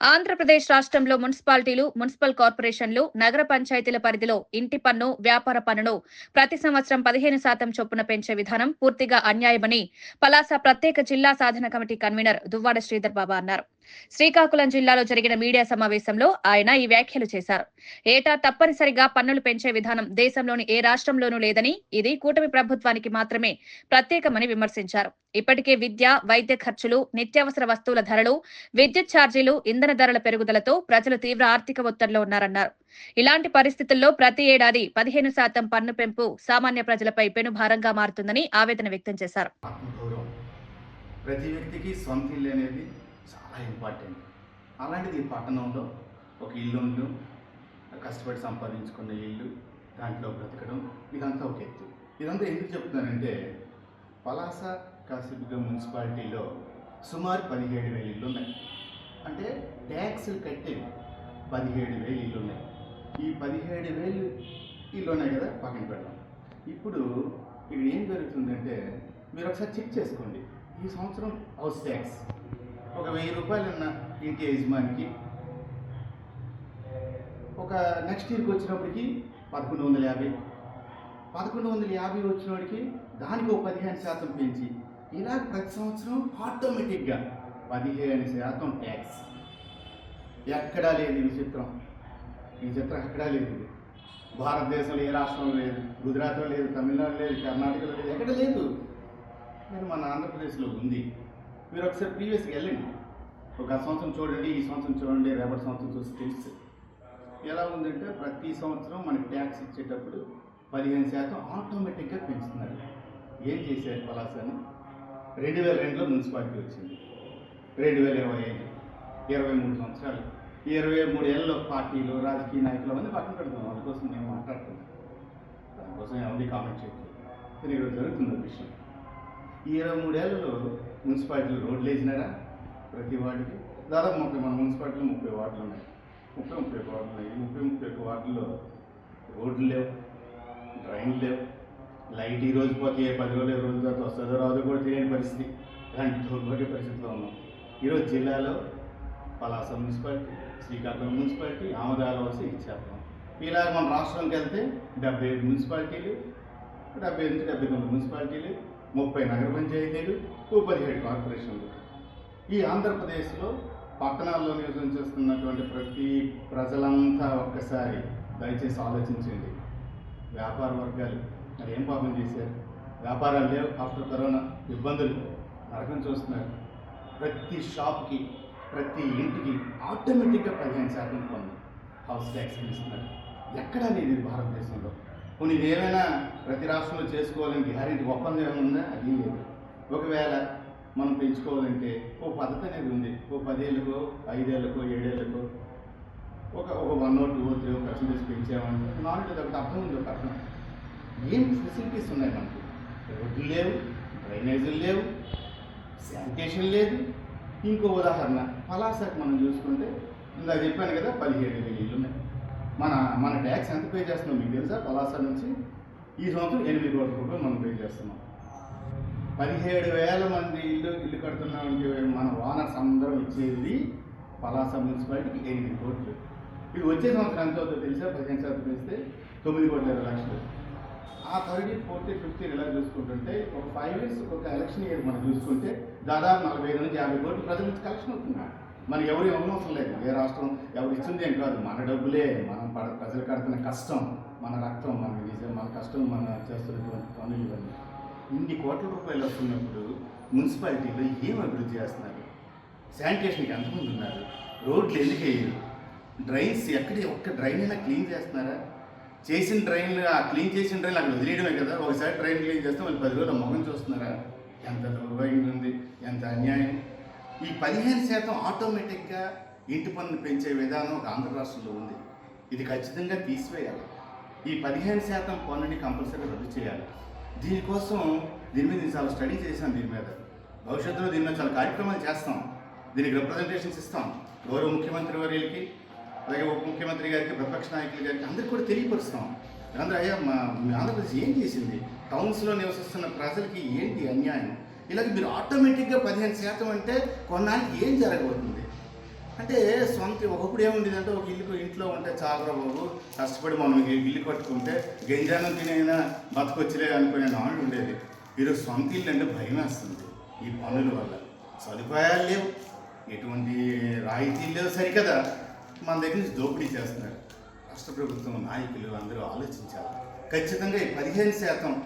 ఆంధ్రప్రదేశ్ రాష్ట్రంలో మున్సిపాలిటీలు మున్సిపల్ కార్పొరేషన్లు నగర పంచాయతీల పరిధిలో ఇంటి పన్ను వ్యాపార పన్నును ప్రతి సంవత్సరం పదిహేను శాతం చొప్పున పెంచే విధానం పూర్తిగా అన్యాయమని పలాస ప్రత్యేక జిల్లా సాధన కమిటీ కన్వీనర్ దువ్వాడ శ్రీధర్ బాబా అన్నారు. శ్రీకాకుళం జిల్లాలో జరిగిన మీడియా సమావేశంలో ఆయన ఈ వ్యాఖ్యలు చేశారు. ఏటా తప్పనిసరిగా పన్నులు పెంచే విధానం దేశంలోని ఏ రాష్ట్రంలోనూ లేదని ఇది కూటమి ప్రభుత్వానికి మాత్రమే ప్రత్యేకమని విమర్శించారు. ఇప్పటికే విద్య వైద్య ఖర్చులు నిత్యావసర వస్తువుల ధరలు విద్యుత్ ఛార్జీలు ఇంధన ధరల పెరుగుదలతో ప్రజలు తీవ్ర ఆర్థిక ఒత్తిడిలో ఉన్నారన్నారు. ఇలాంటి పరిస్థితుల్లో ప్రతి ఏడాది పదిహేను శాతం పన్ను పెంపు సామాన్య ప్రజలపై పెనుభారంగా మారుతుందని ఆవేదన వ్యక్తం చేశారు. ప్రతి వ్యక్తికి సొంత ఇల్లు అనేది చాలా ఇంపార్టెంట్ అలాంటిది పట్టణంలో ఒక ఇల్లు ఉండడం కష్టపడి సంపాదించుకున్న ఇల్లు దాంట్లో బ్రతకడం ఇదంతా ఒక ఎత్తు. ఇదంతా ఎందుకు చెప్తున్నానంటే పలాస కాసిబుగ మున్సిపాలిటీలో సుమారు పదిహేడు వేలు ఇల్లు ఉన్నాయి. అంటే ట్యాక్సులు కట్టేవి పదిహేడు వేలు ఇల్లు ఉన్నాయి. ఈ పదిహేడు వేలు ఇల్లు ఉన్నాయి కదా పక్కన పెడదాం. ఇప్పుడు ఇక్కడ ఏం జరుగుతుందంటే మీరు ఒకసారి చెక్ చేసుకోండి. ఈ సంవత్సరం హౌస్ ట్యాక్స్. ఒక వెయ్యి రూపాయలు ఉన్న ఇంటి యజమానికి ఒక నెక్స్ట్ ఇయర్కి వచ్చినప్పటికి పదకొండు వందల యాభై. పదకొండు వందల యాభై వచ్చినప్పటికి దానికి ఒక పదిహేను శాతం పెంచి ఇలా ప్రతి సంవత్సరం ఆటోమేటిక్గా పదిహేను శాతం ట్యాక్స్ ఎక్కడా లేదు ఈ విచిత్రం. ఈ చిత్రం ఎక్కడా లేదు. భారతదేశంలో ఏ రాష్ట్రంలో లేదు గుజరాత్లో లేదు తమిళనాడు లేదు కర్ణాటకలో లేదు ఎక్కడ లేదు. కానీ మన ఆంధ్రప్రదేశ్లో ఉంది. మీరు ఒకసారి ప్రీవియస్కి వెళ్ళండి. ఒక సంవత్సరం చూడండి ఈ సంవత్సరం చూడండి రేపటి సంవత్సరం చూసి తెలుసు. ఎలా ఉందంటే ప్రతి సంవత్సరం మనకి ట్యాక్స్ ఇచ్చేటప్పుడు పదిహేను శాతం ఆటోమేటిక్గా పెంచుతున్నారు. ఏం చేశారు పలాసని? రెండు వేల రెండులో మున్సిపాలిటీ వచ్చింది. రెండు వేల ఇరవై ఐదు ఇరవై మూడు సంవత్సరాలు. ఇరవై మూడు ఏళ్ళలో పార్టీలు రాజకీయ నాయకులు అవన్నీ పక్కన పెడతాం. వాళ్ళ కోసం నేను దానికోసం ఎవరిని కామెంట్ చేయట్లేదు. కానీ జరుగుతుంది ఒక విషయం. ఈ ఇరవై మూడేళ్ళలో మున్సిపాలిటీలు రోడ్లు వేసినారా ప్రతి వార్డుకి దాదాపు ముప్పై మన మున్సిపాలిటీలో ముప్పై వార్డులు ఉన్నాయి. ముప్పై ముప్పై ఒక వార్డులు ఉన్నాయి. ముప్పై ముప్పై ఒక వార్డుల్లో రోడ్లు లేవు డ్రైన్లు లేవు. లైట్ ఈ రోజు పోతే ఏ పది రోజులు ఇరవై రోజుల తర్వాత వస్తుందో రాదు కూడా తెలియని పరిస్థితి. ఇలాంటి దౌర్భాగ్య పరిస్థితిలో ఉన్నాం. ఈరోజు జిల్లాలో Palasa municipality Srikakulam municipality Amadalavalasa ఇచ్చేస్తాం ఇలా మన రాష్ట్రంకి వెళ్తే డెబ్బై ఐదు మున్సిపాలిటీలు డెబ్బై నుంచి డెబ్బై తొమ్మిది మున్సిపాలిటీలు ముప్పై నగర పంచాయతీలు ఓ పదిహేడు కార్పొరేషన్లు. ఈ ఆంధ్రప్రదేశ్లో పట్టణాల్లో నివసించేస్తున్నటువంటి ప్రతి ప్రజలంతా ఒక్కసారి దయచేసి ఆలోచించండి. వ్యాపార వర్గాలు మరి ఏం పాపం చేశారు? వ్యాపారాలు లేవు ఆఫ్టర్ కరోనా ఇబ్బందులు నరకం చూస్తున్నారు. ప్రతి షాప్కి ప్రతి ఇంటికి ఆటోమేటిక్గా పదిహేను శాతం పన్ను హౌస్ ట్యాక్స్ ఇస్తున్నారు ఎక్కడా లేదు భారతదేశంలో. కొన్ని ఏమైనా ప్రతి రాష్ట్రంలో చేసుకోవాలని గ్యారెంటీ ఒప్పందం ఏమైనా ఉందా? అది లేదు. ఒకవేళ మనం పెంచుకోవాలంటే ఓ పద్ధతి అనేది ఉంది. ఓ పదేళ్ళకో ఐదేళ్ళకో ఏడేళ్ళకో ఒక ఒక one or two or three percentage పెంచామని నాలుగు ఒకటి అర్థం ఉంది ఒక అర్థం. ఏం ఫెసిలిటీస్ ఉన్నాయి మనకు? రోడ్లు లేవు డ్రైనేజీలు లేవు శానిటేషన్ లేదు. ఇంకో ఉదాహరణ పలాసాకు మనం చూసుకుంటే ఇందాక చెప్పాను కదా పదిహేడు వేలు ఇల్లు మన మన ట్యాక్స్ ఎంత పే చేస్తున్నాం మీకు తెలుసా? పలాస నుంచి ఈ సంవత్సరం ఎనిమిది కోట్ల రూపాయలు మనం పే చేస్తున్నాం. పదిహేడు వేల మంది ఇల్లు ఇల్లు కడుతున్నామంటే మన ఓనర్స్ అందరం ఇచ్చేది పలాస మున్సిపాలిటీకి ఎనిమిది కోట్లు. ఇది వచ్చే సంవత్సరం ఎంత అవుతుందో తెలుసా? పదిహేను శాతం పెంచితే తొమ్మిది కోట్ల ఇరవై లక్షలు. ఆ థర్టీ ఫోర్టీ ఫిఫ్టీ ఇలా చూసుకుంటుంటే ఒక ఫైవ్ ఇయర్స్ ఒక ఎలక్షన్ ఇయర్ మనం చూసుకుంటే దాదాపు నలభై ఐదు నుంచి యాభై కోట్లు ప్రజల నుంచి కలెక్షన్ అవుతుంది మనకి ఎవరు అవసరం లేదు. ఏ రాష్ట్రం ఎవరు ఇచ్చింది ఏం కాదు. మన డబ్బులే మనం పడ ప్రజలు కడుతున్న కష్టం మన రక్తం మన విజయం మన కష్టం మన చేస్తున్నటువంటి పనులు ఇవన్నీ. ఇన్ని కోట్ల రూపాయలు వస్తున్నప్పుడు మున్సిపాలిటీలో ఏం అభివృద్ధి చేస్తున్నారు? శానిటేషన్కి ఎంతమంది ఉన్నారు? రోడ్లు ఎందుకు వేయరు? డ్రైన్స్ ఎక్కడ ఒక్క డ్రైన్ అయినా క్లీన్ చేస్తున్నారా? చేసిన డ్రైన్లు ఆ క్లీన్ చేసిన డ్రైన్లు అక్కడ వదిలేయడమే కదా? ఒకసారి డ్రైన్ క్లీన్ చేస్తే మళ్ళీ పది రోజులు మొహం చూస్తున్నారా? ఎంత దౌర్భాగ్యం ఉంది ఎంత అన్యాయం. ఈ పదిహేను శాతం ఆటోమేటిక్గా ఇంటి పన్ను పెంచే విధానం ఒక ఆంధ్ర రాష్ట్రంలో ఉంది. ఇది ఖచ్చితంగా తీసివేయాలి. ఈ పదిహేను శాతం పన్నుని కంపల్సరీ రద్దు చేయాలి. దీనికోసం దీని మీద చాలా స్టడీ చేశాను దీని మీద. భవిష్యత్తులో దీని మీద చాలా కార్యక్రమాలు చేస్తాం. దీనికి రిప్రజెంటేషన్స్ ఇస్తాం. గౌరవ ముఖ్యమంత్రి వర్యులకి అలాగే ఉప ముఖ్యమంత్రి గారికి ప్రతిపక్ష నాయకులు గారికి అందరికీ కూడా తెలియపరుస్తాం. అందరూ అయ్యా మా ఆంధ్రప్రదేశ్ ఏం చేసింది? టౌన్స్లో నివసిస్తున్న ప్రజలకి ఏంటి అన్యాయం? ఇలాగ మీరు ఆటోమేటిక్గా పదిహేను శాతం అంటే కొన్నాళ్ళకి ఏం జరగబోతుంది? సొంత ఒకప్పుడు ఏముండేదంటే ఒక ఇల్లు ఇంట్లో ఉంటే చాలరా బాబు కష్టపడి మనం ఇల్లు కట్టుకుంటే గంజానం తినైనా బతకొచ్చిలే అనుకునే నాడు ఉండేది ఈరోజు సొంత ఇల్లు అంటే భయం వేస్తుంది ఈ పనుల వల్ల. సదుపాయాలు లేవు. ఎటువంటి రాయితీలు లేవు సరికదా. మన దగ్గర నుంచి దోపిడీ చేస్తున్నారు. రాష్ట్ర ప్రభుత్వం నాయకులు అందరూ ఆలోచించాలి. ఖచ్చితంగా ఈ పదిహేను శాతం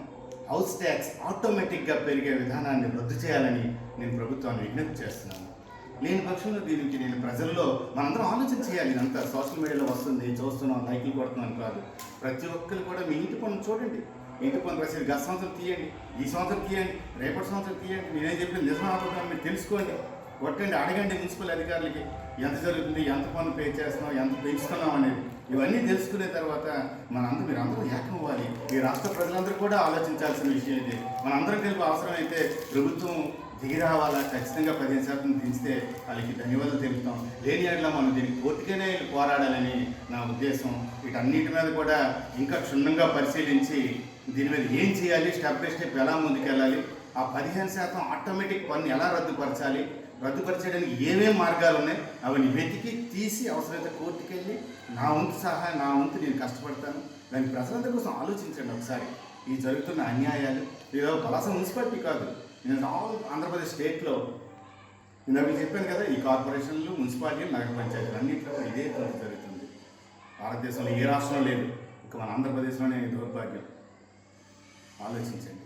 హౌస్ ట్యాక్స్ ఆటోమేటిక్గా పెరిగే విధానాన్ని రద్దు చేయాలని నేను ప్రభుత్వాన్ని విజ్ఞప్తి చేస్తున్నాను. లేని పక్షంలో దీనికి నేను ప్రజల్లో మనందరం ఆలోచన చేయాలి. ఇదంతా సోషల్ మీడియాలో వస్తుంది చూస్తున్నాం లైక్లు కొడుతున్నాం కాదు. ప్రతి ఒక్కరు కూడా మీ ఇంటి పనులు చూడండి. ఇంటి పనులు రసీదు గత సంవత్సరం తీయండి. ఈ సంవత్సరం తీయండి. రేపటి సంవత్సరం తీయండి. నేనేం చెప్పింది? నిజమా మీరు తెలుసుకోండి. కొట్టండి అడగండి మున్సిపల్ అధికారులకి. ఎంత జరుగుతుంది? ఎంత పన్ను పే చేస్తున్నాం? ఎంత పెంచుతున్నాం అనేది. ఇవన్నీ తెలుసుకునే తర్వాత మనందరూ మీరు అందరూ ఏకమవ్వాలి ఈ రాష్ట్ర ప్రజలందరూ కూడా ఆలోచించాల్సిన విషయం ఇది. మనందరం కలిపి అవసరమైతే ప్రభుత్వం దిగి రావాలా? ఖచ్చితంగా పదిహేను శాతం దించితే వాళ్ళకి ధన్యవాదాలు తెలుపుతాం. లేని ఏళ్ళ మనం దీనికి పూర్తిగానే పోరాడాలని నా ఉద్దేశం. వీటన్నిటి మీద కూడా ఇంకా క్షుణ్ణంగా పరిశీలించి దీని మీద ఏం చేయాలి? స్టెప్ బై స్టెప్ ఎలా ముందుకెళ్ళాలి? ఆ పదిహేను శాతం ఆటోమేటిక్ పన్ను ఎలా రద్దుపరచాలి? రద్దుపరచడానికి ఏమేమి మార్గాలు ఉన్నాయి? అవన్నీ వెతికి తీసి అవసరమైతే కోర్టుకెళ్ళి నా వంతు సహా నా వంతు నేను కష్టపడతాను. దాని ప్రజలందరి కోసం ఆలోచించండి ఒకసారి. ఈ జరుగుతున్న అన్యాయాలు ఇదో పలాస మున్సిపాలిటీ కాదు. నేను ఆల్ ఆంధ్రప్రదేశ్ స్టేట్లో నేను అవి చెప్పాను కదా ఈ కార్పొరేషన్లు మున్సిపాలిటీలు నగర పంచాయతీలు అన్నింటిలో ఇదే తప్పు జరుగుతుంది. భారతదేశంలో ఏ రాష్ట్రంలో లేదు. ఇక మన ఆంధ్రప్రదేశ్లోనే దౌర్భాగ్యం. ఆలోచించండి.